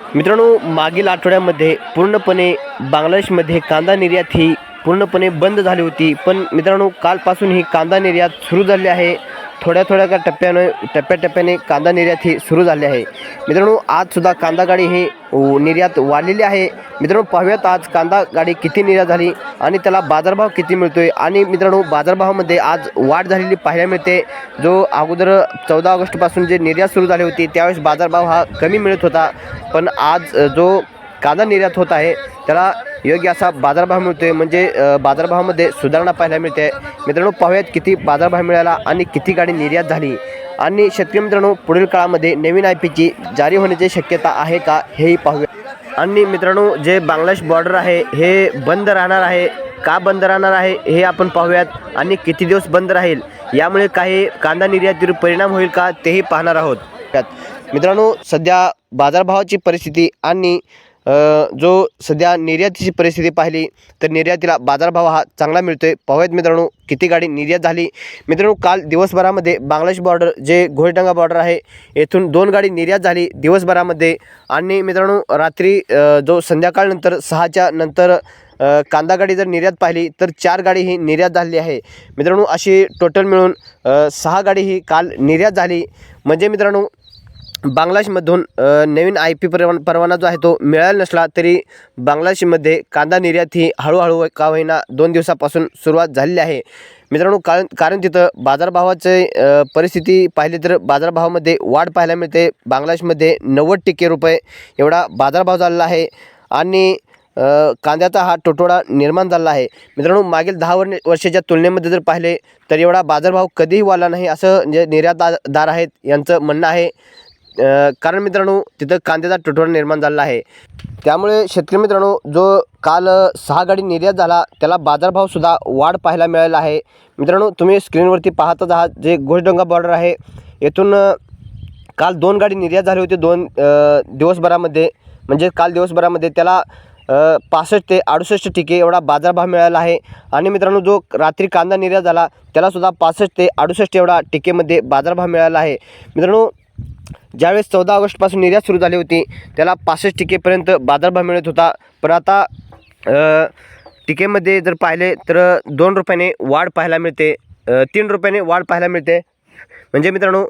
मित्रांनो मागील आठवड्यामध्ये पूर्णपणे बांगलादेशमध्ये कांदा निर्यात ही पूर्णपणे बंद झाली होती. पण मित्रांनो कालपासून ही कांदा निर्यात सुरू झाली आहे. थोड्या थोड्या का टप्प्यानं टप्प्याटप्प्याने कांदा निर्यात ही सुरू झाली आहे. मित्रांनो आजसुद्धा कांदा गाडी ही निर्यात वाढलेली आहे. मित्रांनो पाहूयात आज कांदा गाडी किती निर्यात झाली आणि त्याला बाजारभाव किती मिळतोय. आणि मित्रांनो बाजारभावामध्ये आज वाढ झालेली पाहायला मिळते. जो अगोदर चौदा ऑगस्टपासून जे निर्यात सुरू झाली होती त्यावेळेस बाजारभाव हा कमी मिळत होता. पण आज जो कांदा निर्यात होत आहे त्याला योग्य असा बाजारभाव मिळतोय. म्हणजे बाजारभावामध्ये सुधारणा पाहायला मिळते. मित्रांनो पाहूयात किती बाजारभाव मिळाला आणि किती गाडी निर्यात झाली. आणि शेतकरी मित्रांनो पुढील काळामध्ये नवीन आय पीची जारी होण्याची शक्यता आहे का हेही पाहूया आणि मित्रांनो जे बांगलादेश बॉर्डर आहे हे बंद राहणार आहे का बंद राहणार आहे हे आपण पाहूयात. आणि किती दिवस बंद राहील यामुळे काही कांदा निर्यातीवर परिणाम होईल का तेही पाहणार आहोत. त्यात मित्रांनो सध्या बाजारभावाची परिस्थिती आणि जो सध्या निर्यातीची परिस्थिती पाहिली तर निर्यातीला बाजारभाव हा चांगला मिळतो आहे पाहूयात मित्रांनो किती गाडी निर्यात झाली. मित्रांनो काल दिवसभरामध्ये बांगलादेश बॉर्डर जे घोडेटंगा बॉर्डर आहे येथून दोन गाडी निर्यात झाली दिवसभरामध्ये. आणि मित्रांनो रात्री जो संध्याकाळनंतर सहाच्या नंतर कांदा गाडी जर निर्यात पाहिली तर चार गाडी ही निर्यात झालेली आहे. मित्रांनो अशी टोटल मिळून सहा गाडी ही काल निर्यात झाली. म्हणजे मित्रांनो बांगलादेशमधून नवीन आय पी परवा परवाना जो आहे तो मिळाला नसला तरी बांगलादेशमध्ये कांदा निर्यात ही हळूहळू का होईना दोन दिवसापासून सुरुवात झालेली आहे. मित्रांनो कारण कारण तिथं बाजारभावाचे परिस्थिती पाहिली तर बाजारभावामध्ये वाढ पाहायला मिळते. बांगलादेशमध्ये नव्वद टक्के रुपये एवढा बाजारभाव झालेला आहे आणि कांद्याचा हा तुटवडा निर्माण झाला आहे. मित्रांनो मागील दहा वर वर्षाच्या तुलनेमध्ये जर पाहिले तर एवढा बाजारभाव कधीही वाढला नाही असं जे निर्यातदार आहेत यांचं म्हणणं आहे. कारण मित्रांनो तिथं कांद्याचा तुटवडा निर्माण झाला आहे. त्यामुळे शेतकरी मित्रांनो जो काल सहा गाडी निर्यात झाला त्याला बाजारभावसुद्धा वाढ पाहायला मिळाला आहे. मित्रांनो तुम्ही स्क्रीनवरती पाहतच आहात जे घोषडोंगा बॉर्डर आहे. येथून काल दोन गाडी निर्यात झाली होती दोन दिवसभरामध्ये. म्हणजे काल दिवसभरामध्ये त्याला पासष्ट ते अडुसष्ट टिके एवढा बाजारभाव मिळाला आहे. आणि मित्रांनो जो रात्री कांदा निर्यात झाला त्यालासुद्धा पासष्ट ते अडुसष्ट एवढा टिकेमध्ये बाजारभाव मिळाला आहे. मित्रांनो ज्यावेळेस चौदा ऑगस्टपासून निर्यात सुरू झाली होती त्याला पासष्ट टिकेपर्यंत बाजारभाव मिळत होता. पण आता टिकेमध्ये जर पाहिले तर दोन रुपयाने वाढ पाहायला मिळते तीन रुपयाने वाढ पाहायला मिळते. म्हणजे मित्रांनो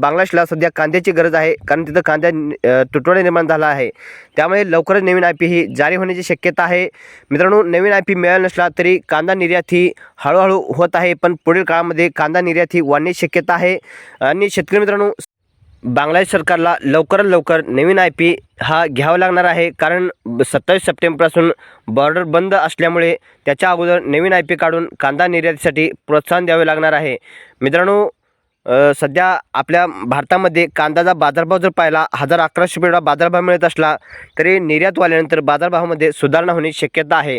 बांगलादेशला सध्या कांद्याची गरज आहे कारण तिथं कांद्या तुटवडा निर्माण झाला आहे. त्यामुळे लवकरच नवीन आय पी ही जारी होण्याची शक्यता आहे. मित्रांनो नवीन आय पी मिळाला नसला तरी कांदा निर्यात ही हळूहळू होत आहे पण पुढील काळामध्ये कांदा निर्यात ही वाढण्याची शक्यता आहे. आणि शेतकरी मित्रांनो बांगलादेश सरकारला लवकरात लवकर नवीन आय पी हा घ्यावा लागणार आहे. कारण सत्तावीस सप्टेंबरपासून बॉर्डर बंद असल्यामुळे त्याच्या अगोदर नवीन आय पी काढून कांदा निर्यातीसाठी प्रोत्साहन द्यावे लागणार आहे. मित्रांनो सध्या आपल्या भारतामध्ये कांद्याचा बाजारभाव जर पाहिला हजार अकराशे रुपये बाजारभाव मिळत असला तरी निर्यात वाल्यानंतर बाजारभावामध्ये सुधारणा होण्याची शक्यता आहे.